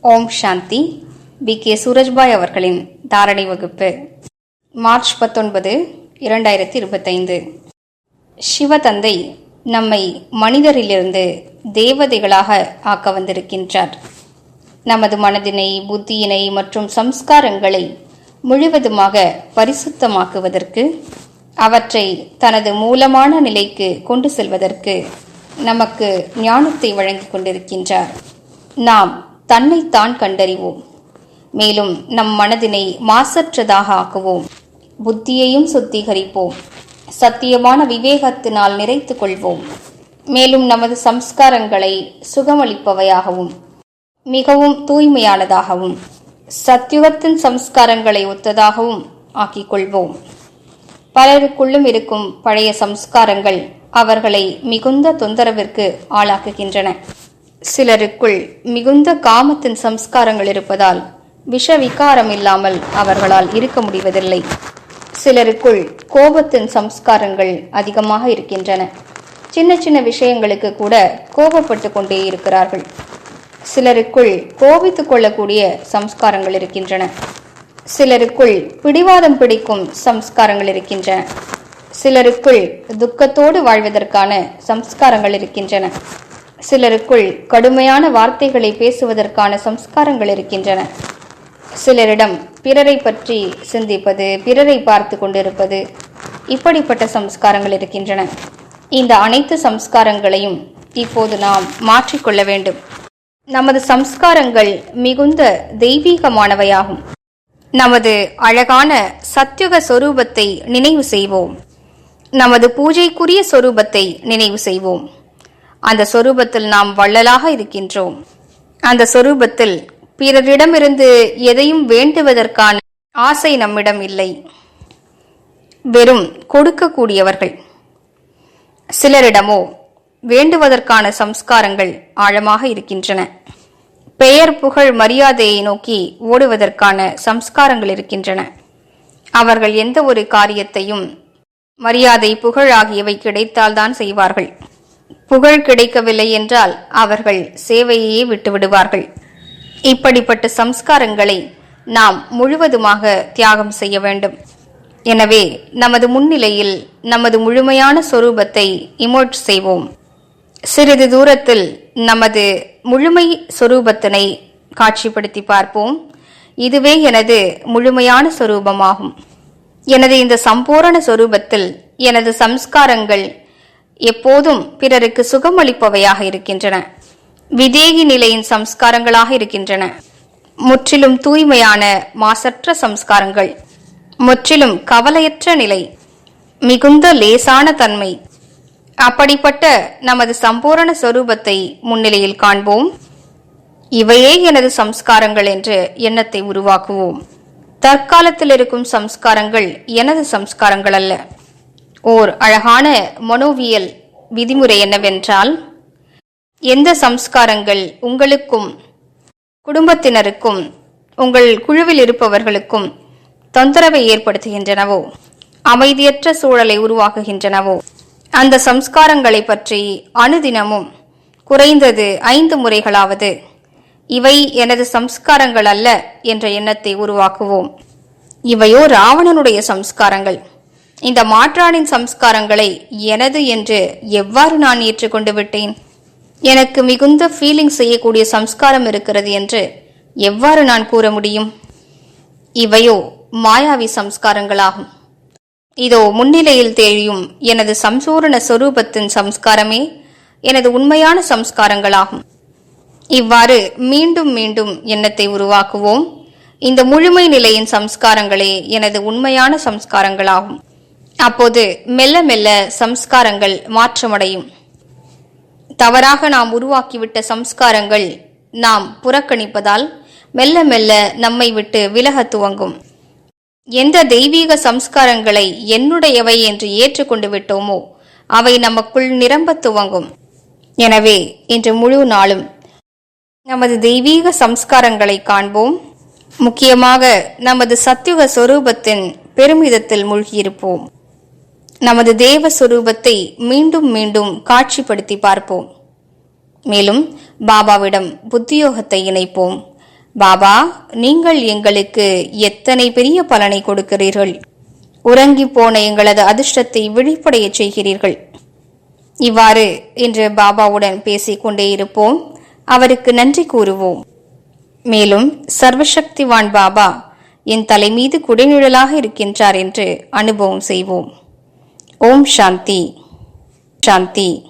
ஓம் சாந்தி. B. K. Surajbhai அவர்களின் தாரணை வகுப்பு. மார்ச் பத்தொன்பது இரண்டாயிரத்தி இருபத்தைந்து. சிவதந்தை நம்மை மனிதரிலிருந்து தேவதைகளாக ஆக்க வந்திருக்கின்றார். நமது மனதினை புத்தியினை மற்றும் சம்ஸ்காரங்களை முழுவதுமாக பரிசுத்தமாக்குவதற்கு அவற்றை தனது மூலமான நிலைக்கு கொண்டு செல்வதற்கு நமக்கு ஞானத்தை வழங்கிக் கொண்டிருக்கின்றார். நாம் தன்னைத்தான் கண்டறிவோம். மேலும் நம் மனதினை மாசற்றதாக ஆக்குவோம். புத்தியையும் சுத்திகரிப்போம். சத்தியமான விவேகத்தினால் நிறைத்துக் கொள்வோம். மேலும் நமது சம்ஸ்காரங்களை சுகமளிப்பவையாகவும் மிகவும் தூய்மையானதாகவும் சத்தியுகத்தின் சம்ஸ்காரங்களை ஒத்ததாகவும் ஆக்கிக் கொள்வோம் பலருக்குள்ளும் இருக்கும் பழைய சம்ஸ்காரங்கள் அவர்களை மிகுந்த தொந்தரவிற்கு ஆளாக்குகின்றன. சிலருக்குள் மிகுந்த காமத்தின் சம்ஸ்காரங்கள் இருப்பதால் விஷ விகாரம் இல்லாமல் அவர்களால் இருக்க முடிவதில்லை. சிலருக்குள் கோபத்தின் சம்ஸ்காரங்கள் அதிகமாக இருக்கின்றன. சின்ன சின்ன விஷயங்களுக்கு கூட கோபப்பட்டு கொண்டே இருக்கிறார்கள். சிலருக்குள் கோபித்துக் கொள்ளக்கூடிய சம்ஸ்காரங்கள் இருக்கின்றன. சிலருக்குள் பிடிவாதம் பிடிக்கும் சம்ஸ்காரங்கள் இருக்கின்றன. சிலருக்குள் துக்கத்தோடு வாழ்வதற்கான சம்ஸ்காரங்கள் இருக்கின்றன. சிலருக்குள் கடுமையான வார்த்தைகளை பேசுவதற்கான சம்ஸ்காரங்கள் இருக்கின்றன. சிலரிடம் பிறரை பற்றி சிந்திப்பது பிறரை பார்த்து கொண்டிருப்பது இப்படிப்பட்ட சம்ஸ்காரங்கள் இருக்கின்றன. இந்த அனைத்து சம்ஸ்காரங்களையும் இப்போது நாம் மாற்றிக்கொள்ள வேண்டும். நமது சம்ஸ்காரங்கள் மிகுந்த தெய்வீகமானவையாகும். நமது அழகான சத்யுக சொரூபத்தை நினைவு செய்வோம். நமது பூஜைக்குரிய சொரூபத்தை நினைவு செய்வோம். அந்த சொரூபத்தில் நாம் வள்ளலாக இருக்கின்றோம். அந்த சொரூபத்தில் பிறரிடமிருந்து எதையும் வேண்டுவதற்கான ஆசை நம்மிடம் இல்லை. வெறும் கொடுக்கக்கூடியவர்கள். சிலரிடமோ வேண்டுவதற்கான சம்ஸ்காரங்கள் ஆழமாக இருக்கின்றன. பெயர் புகழ் மரியாதையை நோக்கி ஓடுவதற்கான சம்ஸ்காரங்கள் இருக்கின்றன. அவர்கள் எந்த ஒரு காரியத்தையும் மரியாதை புகழ் ஆகியவை கிடைத்தால்தான் செய்வார்கள். புகழ் கிடைக்கவில்லை என்றால் அவர்கள் சேவையையே விட்டுவிடுவார்கள். இப்படிப்பட்ட சம்ஸ்காரங்களை நாம் முழுவதுமாக தியாகம் செய்ய வேண்டும். எனவே நமது முன்னிலையில் நமது முழுமையான சொரூபத்தை இமோட் செய்வோம். சிறிது தூரத்தில் நமது முழுமை சொரூபத்தினை காட்சிப்படுத்தி பார்ப்போம். இதுவே எனது முழுமையான சொரூபமாகும். எனது இந்த சம்பூரண சொரூபத்தில் எனது சம்ஸ்காரங்கள் எப்போதும் பிறருக்கு சுகமளிப்பவையாக இருக்கின்றன. விதேகி நிலையின் சம்ஸ்காரங்களாக இருக்கின்றன. முற்றிலும் தூய்மையான மாசற்ற சம்ஸ்காரங்கள். முற்றிலும் கவலையற்ற நிலை. மிகுந்த லேசான தன்மை. அப்படிப்பட்ட நமது சம்பூரண சொரூபத்தை முன்னிலையில் காண்போம். இவையே எனது சம்ஸ்காரங்கள் என்ற எண்ணத்தை உருவாக்குவோம். தற்காலத்தில் இருக்கும் சம்ஸ்காரங்கள் எனது சம்ஸ்காரங்கள் அல்ல. ஓர் அழகான மனோவியல் விதிமுறை என்னவென்றால் எந்த சம்ஸ்காரங்கள் உங்களுக்கும் குடும்பத்தினருக்கும் உங்கள் குழுவில் இருப்பவர்களுக்கும் தொந்தரவை ஏற்படுத்துகின்றனவோ அமைதியற்ற சூழலை உருவாக்குகின்றனவோ அந்த சம்ஸ்காரங்களை பற்றி அனுதினமும் குறைந்தது ஐந்து முறைகளாவது இவை எனது சம்ஸ்காரங்கள் அல்ல என்ற எண்ணத்தை உருவாக்குவோம். இவையோ ராவணனுடைய சம்ஸ்காரங்கள். இந்த மாற்றானின் சம்ஸ்காரங்களை எனது என்று எவ்வாறு நான் ஏற்றுக்கொண்டு விட்டேன்? எனக்கு மிகுந்த ஃபீலிங் செய்யக்கூடிய சம்ஸ்காரம் இருக்கிறது என்று எவ்வாறு நான் கூற முடியும்? இவையோ மாயாவி சம்ஸ்காரங்களாகும். இதோ முன்னிலையில் தெரியும் எனது சம்சூரண சொரூபத்தின் சம்ஸ்காரமே எனது உண்மையான சம்ஸ்காரங்களாகும். இவ்வாறு மீண்டும் மீண்டும் எண்ணத்தை உருவாக்குவோம். இந்த முழுமை நிலையின் சம்ஸ்காரங்களே எனது உண்மையான சம்ஸ்காரங்களாகும். அப்போது மெல்ல மெல்ல சம்ஸ்காரங்கள் மாற்றமடையும். தவறாக நாம் உருவாக்கிவிட்ட சம்ஸ்காரங்கள் நாம் புறக்கணிப்பதால் மெல்ல மெல்ல நம்மை விட்டு விலக துவங்கும். எந்த தெய்வீக சம்ஸ்காரங்களை என்னுடையவை என்று ஏற்றுக்கொண்டு விட்டோமோ அவை நமக்குள் நிரம்ப துவங்கும். எனவே இன்று முழு நாளும் நமது தெய்வீக சம்ஸ்காரங்களை காண்போம். முக்கியமாக நமது சத்தியுக சொரூபத்தின் பெருமிதத்தில் மூழ்கியிருப்போம். நமது தேவ சுரூபத்தை மீண்டும் மீண்டும் காட்சிப்படுத்தி பார்ப்போம். மேலும் பாபாவிடம் புத்தியோகத்தை இணைப்போம். பாபா நீங்கள் எங்களுக்கு எத்தனை பெரிய பலனை கொடுக்கிறீர்கள்? உறங்கி போன எங்களது அதிர்ஷ்டத்தை விழிப்படைய செய்கிறீர்கள். இவ்வாறு இன்று பாபாவுடன் பேசிக் கொண்டே இருப்போம். அவருக்கு நன்றி கூறுவோம். மேலும் சர்வசக்திவான் பாபா என் தலைமீது குடைநிழலாக இருக்கின்றார் என்று அனுபவம் செய்வோம். ஓம் சாந்தி. சாந்தி.